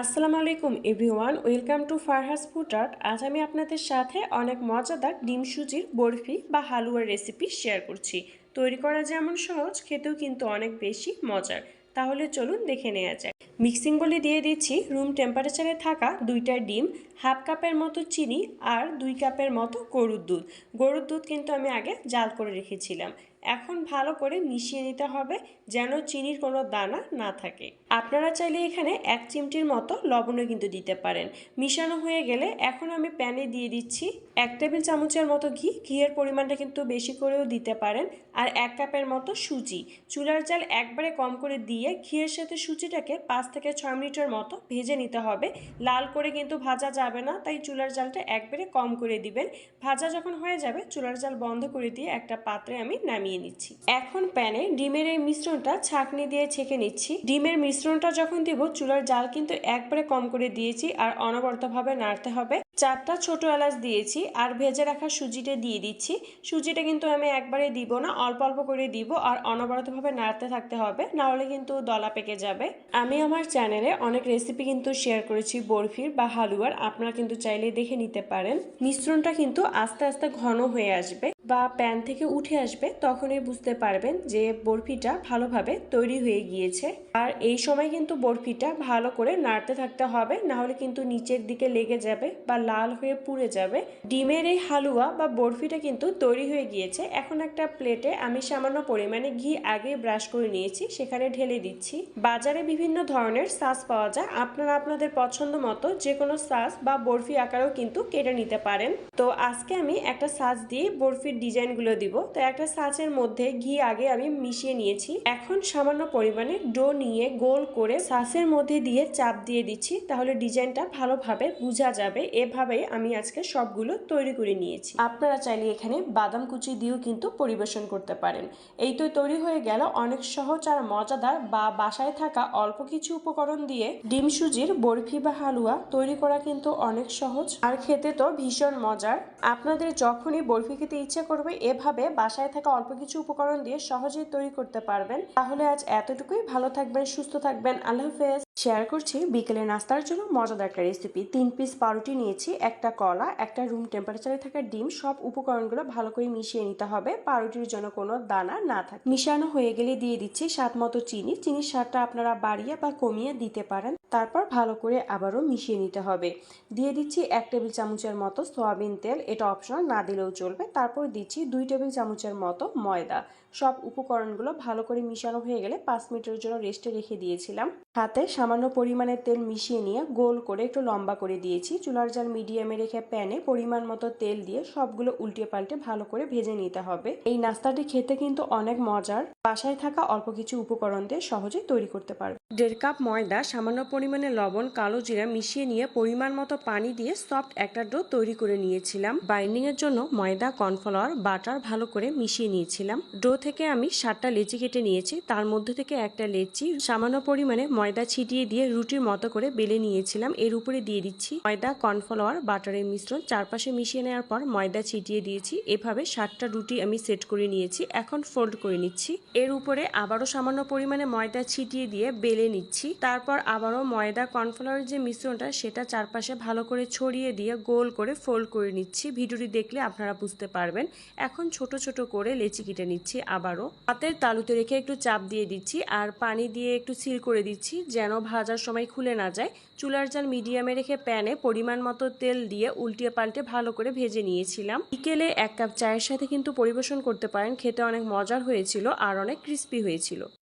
আসসালামু আলাইকুম everyone, welcome to Farha's Food Art আজ আমি আপনাদের সাথে অনেক মজাদার ডিম সুজির বরফি বা হালুয়ার রেসিপি শেয়ার করছি। তৈরি করা যেমন সহজ, খেতেও কিন্তু অনেক বেশি মজার। তাহলে চলুন দেখে নেওয়া যায় মিক্সিং বলে দিয়ে দিচ্ছি রুম টেম্পারেচারে থাকা দুইটা ডিম হাফ কাপের মতো চিনি আর দুই কাপের মতো গরুর দুধ। গরুর দুধ কিন্তু আমি আগে জাল করে রেখেছিলাম। এখন ভালো করে মিশিয়ে নিতে হবে যেন চিনির কোনো দানা না থাকে। আপনারা চাইলে এখানে এক চিমটির মতো লবণও কিন্তু দিতে পারেন। মিশানো হয়ে গেলে এখন আমি প্যানে দিয়ে দিচ্ছি এক টেবিল চামচের মতো ঘি। ঘিয়ের পরিমাণটা কিন্তু বেশি করেও দিতে পারেন। আর এক কাপের মতো সুজি। চুলার জাল একবারে কম করে দিয়ে ঘিয়ের সাথে সুজিটাকে পাঁচ থেকে ছয় মিনিটের মতো ভেজে নিতে হবে। লাল করে কিন্তু ভাজা যাবে না, তাই চুলার জালটা একবারে কম করে দিবেন। ভাজা যখন হয়ে যাবে, চুলার জাল বন্ধ করে দিয়ে একটা পাত্রে আমি নামিয়ে নিচ্ছি। এখন প্যানে ডিমের এই মিশ্রণটা ছাঁকনি দিয়ে ছেঁকে নিচ্ছি। ডিমের মিশ্রণটা যখন দিব, চুলার জাল কিন্তু একবারে কম করে দিয়েছি আর অনবরতভাবে নাড়তে হবে। চারটা ছোট এলাচ দিয়েছি আর ভেজে রাখা সুজিটা দিয়ে দিচ্ছি। সুজিটা কিন্তু আমি একবারে দিব না, অল্প অল্প করে দিব আর অনবরতভাবে নাড়তে থাকতে হবে, নাহলে কিন্তু দলা পেকে যাবে। আমি আমার চ্যানেলে অনেক রেসিপি কিন্তু শেয়ার করেছি, বরফির বা হালুয়ার, আপনারা কিন্তু চাইলে দেখে নিতে পারেন। মিশ্রণটা কিন্তু আস্তে আস্তে ঘন হয়ে আসবে। বা প্যান থেকে উঠে আসবে, তখনই বুঝতে পারবেন যে বরফিটা ভালোভাবে তৈরি হয়ে গিয়েছে। আর এই সময় কিন্তু বরফিটা ভালো করে নাড়তে থাকতে হবে, না হলে কিন্তু নিচের দিকে লেগে যাবে বা লাল হয়ে পুড়ে যাবে। ডিমের এই হালুয়া বা বরফিটা কিন্তু তৈরি হয়ে গিয়েছে। এখন একটা প্লেটে আমি সামান্য পরিমাণে ঘি আগে ব্রাশ করে নিয়েছি, সেখানে ঢেলে দিচ্ছি। বাজারে বিভিন্ন ধরনের সাস পাওয়া যায়, আপনারা আপনাদের পছন্দ মতো যে কোনো সাস বা বরফি আকারেও কিন্তু কেটে নিতে পারেন। তো আজকে আমি একটা সাজ দিয়ে বরফির ডিজাইনগুলো দিব। তো একটা সাজের মধ্যে ঘি আগে আমি মিশিয়ে নিয়েছি। এখন সামান্য পরিমাণে ডো নিয়ে গোল করে সাসের মধ্যে দিয়ে চাপ দিয়ে দিচ্ছি। তাহলে ডিজাইনটা ভালোভাবে বোঝা যাবে। এভাবেই আমি আজকে সবগুলো তৈরি করে নিয়েছি। আপনারা চাইলে এখানে বাদাম কুচি দিয়েও কিন্তু পরিবেশন করতে পারেন। এই তো তৈরি হয়ে গেল অনেক সহজ আর মজাদার বা বাসায় থাকা অল্প কিছু উপকরণ দিয়ে ডিম সুজির বরফি বা হালুয়া তৈরি করা কিন্তু অনেক সহজ। আর খেতে তো ভীষণ মজার। আপনাদের যখনই বরফি খেতে ইচ্ছে করবে এভাবে বাসায় থাকা অল্প কিছু উপকরণ দিয়ে সহজেই তৈরি করতে পারবেন। তাহলে আজ এতটুকুই। ভালো থাকবেন, সুস্থ থাকবেন। আল্লাহ হাফেজ। শেয়ার করছি বিকেলে নাস্তার জন্য মজাদার একটা রেসিপি তিন পিস পাউরুটি নিয়েছি, একটা কলা, একটা রুম টেম্পারেচারে থাকা ডিম, সব উপকরণগুলো ভালো করে মিশিয়ে নিতে হবে। পাউরুটির জন্য কোনো দানা না থাকে। মিশানো হয়ে গেলে দিয়ে দিচ্ছি স্বাদ মতো চিনি। চিনির স্বাদটা আপনারা বাড়িয়ে বা কমিয়ে দিতে পারেন। তারপর ভালো করে আবারও মিশিয়ে নিতে হবে। দিয়ে দিচ্ছি এক টেবিল চামচের মতো সয়াবিন তেল, এটা অপশনাল না দিলেও চলবে। তারপর দিচ্ছি দুই টেবিল চামচের মতো ময়দা। সব উপকরণগুলো ভালো করে মিশানো হয়ে গেলে পাঁচ মিনিটের জন্য রেস্টে রেখে দিয়েছিলাম। হাতে সামান্য পরিমাণে তেল মিশিয়ে নিয়ে গোল করে একটু লম্বা করে দিয়েছি। চুলার জাল মিডিয়ামে রেখে প্যানে পরিমাণ মতো তেল দিয়ে সবগুলো উল্টে পাল্টে ভালো করে ভেজে নিতে হবে। এই নাস্তাটি খেতে কিন্তু অনেক মজার। বাসায় থাকা অল্প কিছু উপকরণ দিয়ে সহজে তৈরি করতে পারবে। দেড় কাপ ময়দা সামান্য পরিমাণে লবণ, কালো জিরা মিশিয়ে নিয়ে পরিমাণ মতো পানি দিয়ে সফট একটা ডো তৈরি করে নিয়েছিলাম। বাইন্ডিং এর জন্য ময়দা কর্নফ্লাওয়ার বাটার ভালো করে মিশিয়ে নিয়েছিলাম। ডো থেকে আমি সাতটা লেচি কেটে নিয়েছি। তার মধ্যে থেকে একটা লেচি সামান্য পরিমাণে ময়দা ছিটিয়ে দিয়ে রুটির মতো করে বেলে নিয়েছিলাম। এর উপরে দিয়ে দিচ্ছি ময়দা কর্নফ্লাওয়ার বাটারের মিশ্রণ। চারপাশে মিশিয়ে নেওয়ার পর ময়দা ছিটিয়ে দিয়েছি। এভাবে সাতটা রুটি আমি সেট করে নিয়েছি। এখন ফোল্ড করে নিচ্ছি। এর উপরে আবারও সামান্য পরিমাণে ময়দা ছিটিয়ে দিয়ে বেলে নিচ্ছি। তারপর আবারও ময়দা কর্নফ্লাওয়ারের যে মিশ্রণটা, সেটা চারপাশে ভালো করে ছড়িয়ে দিয়ে গোল করে ফোল্ড করে নিচ্ছি। ভিডিওটি দেখলে আপনারা বুঝতে পারবেন। এখন ছোট ছোট করে লেচি কেটে নিচ্ছি আবারও। হাতের তালুতে রেখে একটু চাপ দিয়ে দিচ্ছি আর পানি দিয়ে একটু সিল করে দিচ্ছি যেন ভাজার সময় খুলে না যায়। চুলার জাল মিডিয়ামে রেখে প্যানে পরিমাণ মতো তেল দিয়ে উল্টিয়ে পাল্টে ভালো করে ভেজে নিয়েছিলাম। বিকেলে এক কাপ চায়ের সাথে কিন্তু পরিবেশন করতে পারেন। খেতে অনেক মজার হয়েছিল আর অনেক ক্রিস্পি হয়েছিল।